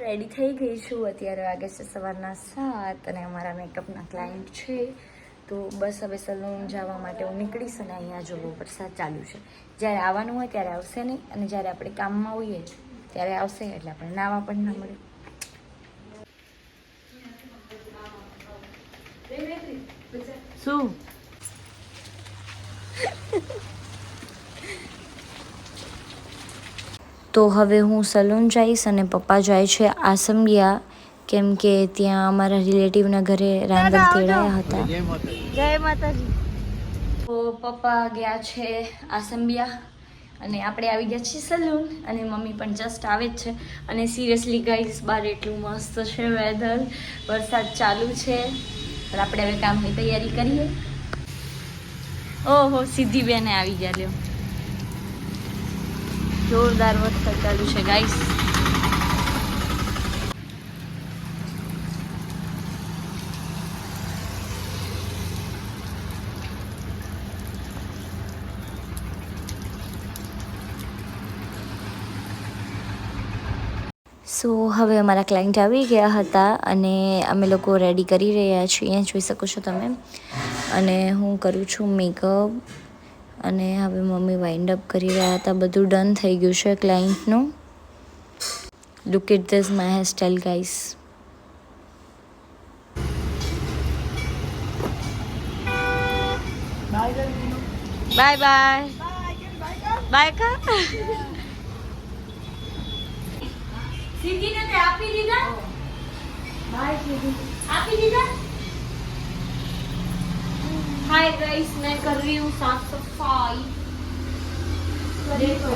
Ready થઈ ગઈ છું. અત્યારે વાગે છે સવારના સાત અને અમારા મેકઅપના ક્લાયન્ટ છે. તો બસ હવે સલૂન જવા માટે હું નીકળીશ અને અહીંયા જોવો વરસાદ ચાલુ છે. જ્યારે આવવાનું હોય ત્યારે આવશે નહીં. અને જ્યારે આપણે કામમાં હોઈએ ત્યારે આવશે એટલે આપણે નાવા પણ ના મળે. શું? તો હવે હું સલૂન જઈશ અને પપ્પા જાય છે આસંબિયા કેમ કે ત્યાં અમારા રિલેટિવના ઘરે રાંદલ તેડાયા હતા. જય માતાજી. તો પપ્પા ગયા છે આસંબિયા અને આપણે આવી ગયા છીએ સલૂન અને મમ્મી પણ જસ્ટ આવે જ છે. અને સિરિયસલી ગાઈસ બહાર એટલું મસ્ત છે વેધર વરસાદ ચાલુ છે. પણ આપણે હવે કામની તૈયારી કરીએ. ઓહો સીધી બેને આવી ગયા લ્યો. જોરદાર વરસાદ ચાલુ છે ગાઈસ સો હવે અમારા ક્લાયન્ટ આવી ગયા હતા અને અમે લોકો રેડી કરી રહ્યા છીએ. જોઈ શકો છો તમે. અને હું કરું છું મેકઅપ અને હવે મમ્મી વાઇન્ડ અપ કરી રહ્યા હતા. બધું ડન થઈ ગયું છે ક્લાયન્ટનું look it this my hair style guys bye bye bye કા સિંગીને તે આપી દીધા? બાય આપી દીધા? हाय गाइस मैं कर रही हूँ साफ़ सफ़ाई। देखो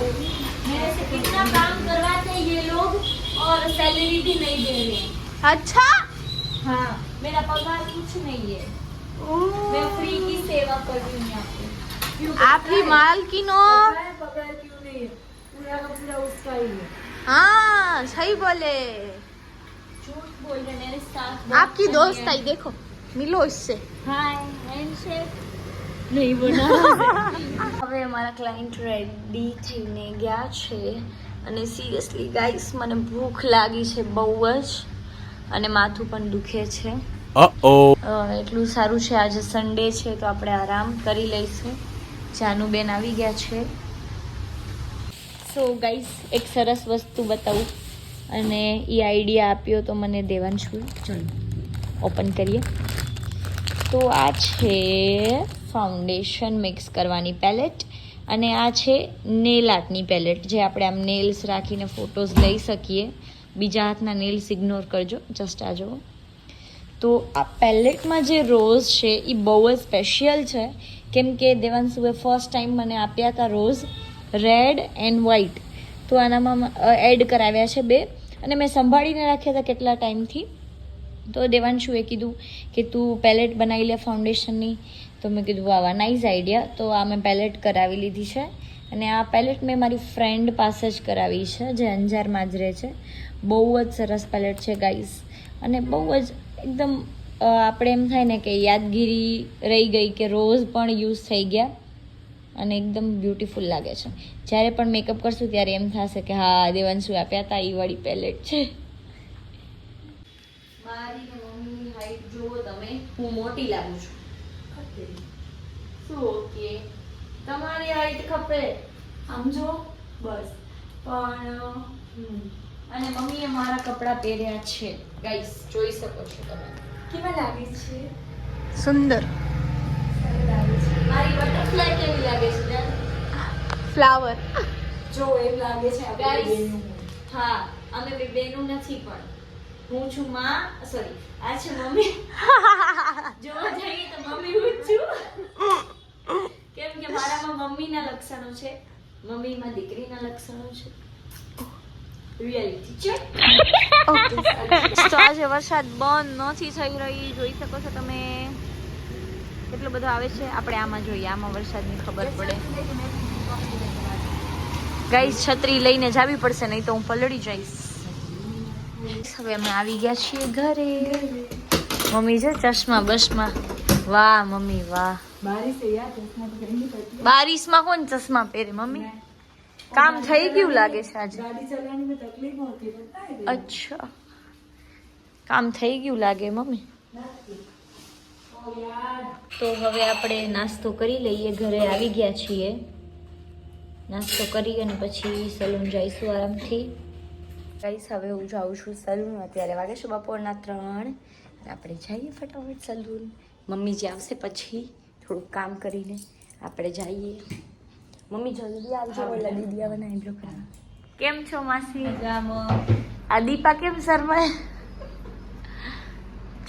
मेरे से कितना काम करवाते हैं ये लोग और सैलरी भी नहीं दे रहे अच्छा? हाँ मेरा पगार कुछ नहीं है। मैं फ्री की सेवा कर रही हूँ यहाँ पे। क्यों आपकी मालकिनो पता है? पगार क्यों नहीं है? पूरा का पूरा उसका ही है। हाँ सही बोले। झूठ बोल रहे मेरे साथ आपकी दोस्त आई देखो। મિલોશ છે હવે અમારા ક્લાયન્ટ રેડી થઈને ગયા છે. અને સિરિયસલી ગાઈસ મને ભૂખ લાગી છે બહુ જ. અને માથું પણ દુખે છે. એટલું સારું છે આજે સન્ડે છે તો આપણે આરામ કરી લઈશું. જાનુબેન આવી ગયા છે. સો ગાઈસ એક સરસ વસ્તુ બતાવું. અને એ આઈડિયા આપ્યો તો મને દેવાંશુ. ચલો. ઓપન કરીએ. તો આ છે ફાઉન્ડેશન મિક્સ કરવાની પેલેટ અને આ છે નેલ આર્ટની પેલેટ. જે આપણે આમ નેલ્સ રાખીને ફોટોઝ લઈ શકીએ. બીજા હાથના નેલ્સ ઇગ્નોર કરજો. જસ્ટ આ જુઓ. તો આ પેલેટમાં જે રોઝ છે, એ બહુ જ સ્પેશિયલ છે. કેમ કે દેવાંશુએ ફર્સ્ટ ટાઈમ મને આપ્યા હતા રોઝ રેડ એન્ડ વ્હાઈટ તો આનામાં એડ કરાવ્યા છે બે. અને મેં સંભાળીને રાખ્યા હતા કેટલા ટાઈમથી તો દેવાંશુએ કીધું કે તું પેલેટ બનાવી લે ફાઉન્ડેશનની તો મેં કીધું આવા નાઇઝ આઈડિયા તો આ મેં પેલેટ કરાવી લીધી છે. અને આ પેલેટ મેં મારી ફ્રેન્ડ પાસે જ કરાવી છે, જે અંજારમાં જ રહે છે. બહુ જ સરસ પેલેટ છે ગાઈસ અને બહુ જ એકદમ આપણે એમ થાય ને કે યાદગીરી રહી ગઈ કે રોઝ પણ યુઝ થઈ ગયા. અને એકદમ બ્યુટીફુલ લાગે છે. જ્યારે પણ મેકઅપ કરશું ત્યારે એમ થશે કે, હા, દેવાંશુ આપ્યા હતા એ વાળી પેલેટ છે. મારી મમ્મી હાઈટ જુઓ તમે હું મોટી લાગું છું. શું ઓકે? તમારી હાઈટ ખપે. સમજો? બસ. પણ અને મમ્મીએ મારા કપડાં પહેર્યા છે. ગાઈસ જોઈ શકો છો તમે. કેવા લાગે છે? સુંદર. મારી બટરફ્લાય કેવી લાગે છે ફ્લાવર જો એમ લાગે છે હા અમે બે બેનું નથી પણ. હું છું માં સોરી આ છે મમ્મી. જોવા જઈએ તો મમ્મી હું છું. કેમ કે મારામાં મમ્મીના લક્ષણો છે મમ્મીમાં દીકરીના લક્ષણો છે. રિયાલિટી છે તો આજે વરસાદ બંધ નથી થઈ રહી જોઈ શકો છો તમે. કેટલો બધો આવે છે આપણે આમાં જોઈએ આમાં વરસાદની ખબર પડે. ગાઈસ છત્રી લઈને જાવી પડશે નહીં તો હું પલળી જઈશ. હવે અમે આવી ગયા છીએ ઘરે. મમ્મી છે ચશ્મા બસમાં વાહ, મમ્મી, વાહ. બારિશમાં કોણ ચશ્મા પહેરે, મમ્મી? કામ થઈ ગયું લાગે છે આજે. અચ્છા. કામ થઈ ગયું લાગે, મમ્મી? તો હવે આપણે નાસ્તો કરી લઈએ, ઘરે આવી ગયા છીએ. નાસ્તો કરી અને પછી સલૂન જઈશું આરામથી. ગાઈસ હવે હું જાઉં છું સલૂન અત્યારે વાગે છે બપોરના ત્રણ. આપણે જઈએ ફટાફટ સલૂન મમ્મી જે આવશે પછી થોડુંક કામ કરીને આપણે જઈએ. મમ્મી જલ્દી આવજો. ઓલા દીદી આવે એમ આઈબ્રો કરવા કેમ છો માસી? આ દીપા કેમ શર્મા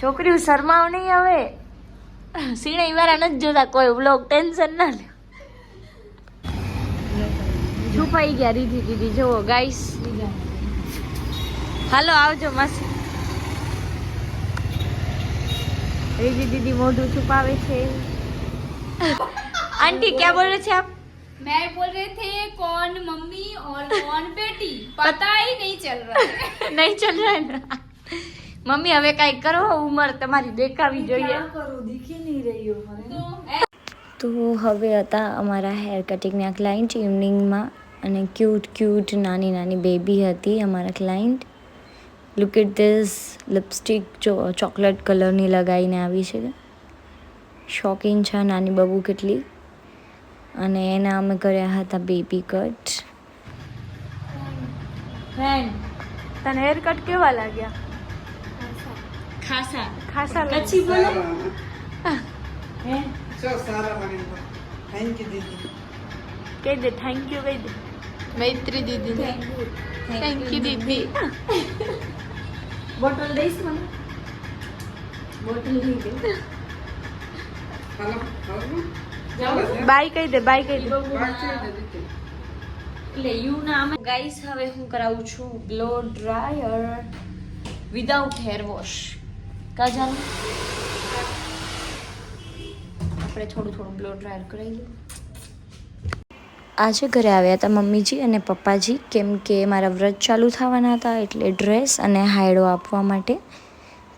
છોકરીઓ શર્માવ નહીં હવે. સિણાઈ વાળા નથી જોતા કોઈ. બ્લોગ ટેન્શન ના લે. છુપાઈ ગયા રીધી દીદી. જુઓ ગાઈસ. હાલો આવજો માસી રીધી દીદી મોઢું છુપાવે છે આંટી ક્યાં બોલે છે આપ मैं बोल रहे थे कौन मम्मी और कौन बेटी पता ही नहीं चल रहा है નહીં ચલ રહા હે ના મમ્મી હવે કાંઈ કરો ઉંમર તમારી દેખાવી જોઈએ તો હવે હતા અમારા હેર કટિંગના ક્લાયન્ટ ઇવનિંગમાં અને ક્યુટ ક્યુટ નાની નાની બેબી હતી અમારા client look at this lipstick ચો ચોકલેટ કલરની લગાવીને આવી છે. શોખીન છે નાની બબુ કેટલી. અને એના અમે કર્યા હતા બેબી કટ તને હેર કટ કેવા લાગ્યા? ખાસા. ખાસા પછી બોલો. કહી દે થેન્ક યુ કહી દે. મૈત્રી દીદી થેન્ક યુ દીદી. બોટલ દઈશ મને? બોટલ બાય કહી દે બાય કહી દે. એટલે યુ ના અમે ગાઈસ હવે હું કરાવું છું blow dryer without hair wash. કાજાનું આપણે થોડું થોડું બ્લો ડ્રાયર કરાવી લઈએ આજે ઘરે આવ્યા હતા મમ્મીજી અને પપ્પાજી કેમ કે મારા વ્રત ચાલુ થવાના હતા એટલે ડ્રેસ અને હાયડો આપવા માટે.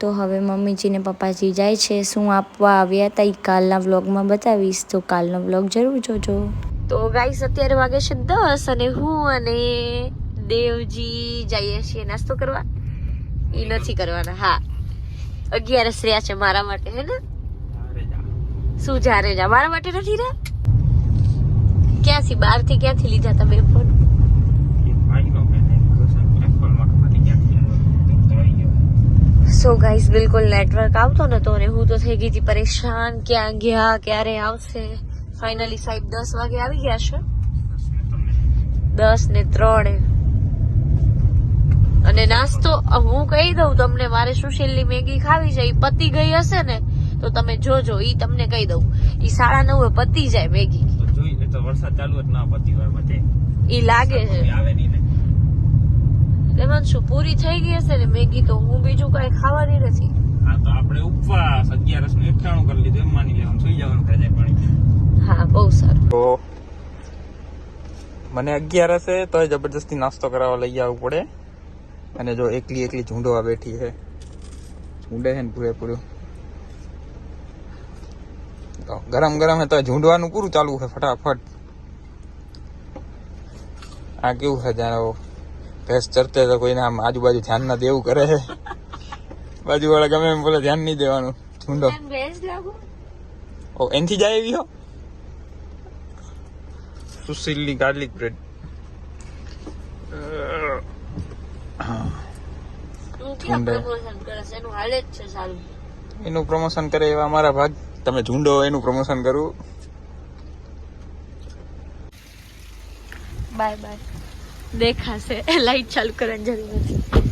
તો હવે મમ્મીજી ને પપ્પાજી જાય છે શું આપવા આવ્યા હતા એ કાલના વ્લોગમાં બતાવીશ તો કાલનો વ્લોગ જરૂર જોજો. તો ગાઈસ અત્યારે વાગે છે દસ અને હું અને દેવજી જઈએ છીએ નાસ્તો કરવા. એ નથી કરવાના હા. અગિયારસ રહ્યા છે મારા માટે હે ને? શું જારે જા? મારા માટે નથી રહ્યા? ક્યાંથી? બહારથી ક્યાંથી લીધા હતા બે ફોન સો ગાઈસ બિલકુલ નેટવર્ક આવતો નતો અને હું તો થઈ ગઈ હતી પરેશાન. ક્યાં ગયા? ક્યારે આવશે? ફાઇનલી સાહેબ દસ વાગે આવી ગયા છે? દસ ને ત્રણે. અને નાસ્તો હું કહી દઉં તમને, મારે સુશીલની મેગી ખાવી છે એ પતી ગઈ હશે ને, તો તમે જોજો, ઈ તમને કહી દઉં. ઈ સાડા નવે પતી જાય મેગી. તો વરસાદ ચાલુ જ ના પતી હોય બધે. ઈ લાગે છે. આવે નહીં ને. એમાં શું પૂરી થઈ ગઈ હશે ને મેગી તો હું બીજું કઈ ખાવાની નથી. આ તો આપણે ઉપવાસ અગિયારસનું એકટાણું કરી લીધું એમ માની લેવાનું સુઈ જવાનું ઘરે જાય પાણી. હા બહુ સારું. તો મને અગિયારસ છે તો જબરજસ્તી નાસ્તો કરાવવા લઈ આવવું પડે. અને જો એકલી એકલી ઝૂંડવા બેઠી છે. ઝુંડે છે ને પૂરેપૂરું. તો ગરમ ગરમ તો ઝૂંડવાનું પૂરું ચાલુ છે ફટાફટ. આ કેવું છે જાણે ભેંસ ચરતે તો કોઈને આમ આજુબાજુ ધ્યાન ના દેવું કરે છે. બાજુવાળા ગમે એમ બોલે ધ્યાન નહીં દેવાનું. ઝૂંડો. ઓ એનથી જાય એવી હો? સુશીલની ગાર્લિક બ્રેડ તું પ્રમોશન કરે છે? એનું હાલે જ છે સારું. એનું પ્રમોશન કરે એવા મારા ભાગ. તમે ઝુંડો એનું પ્રમોશન કરું. Bye bye. દેખાશે. લાઈટ ચાલુ કરવાની જરૂર નથી.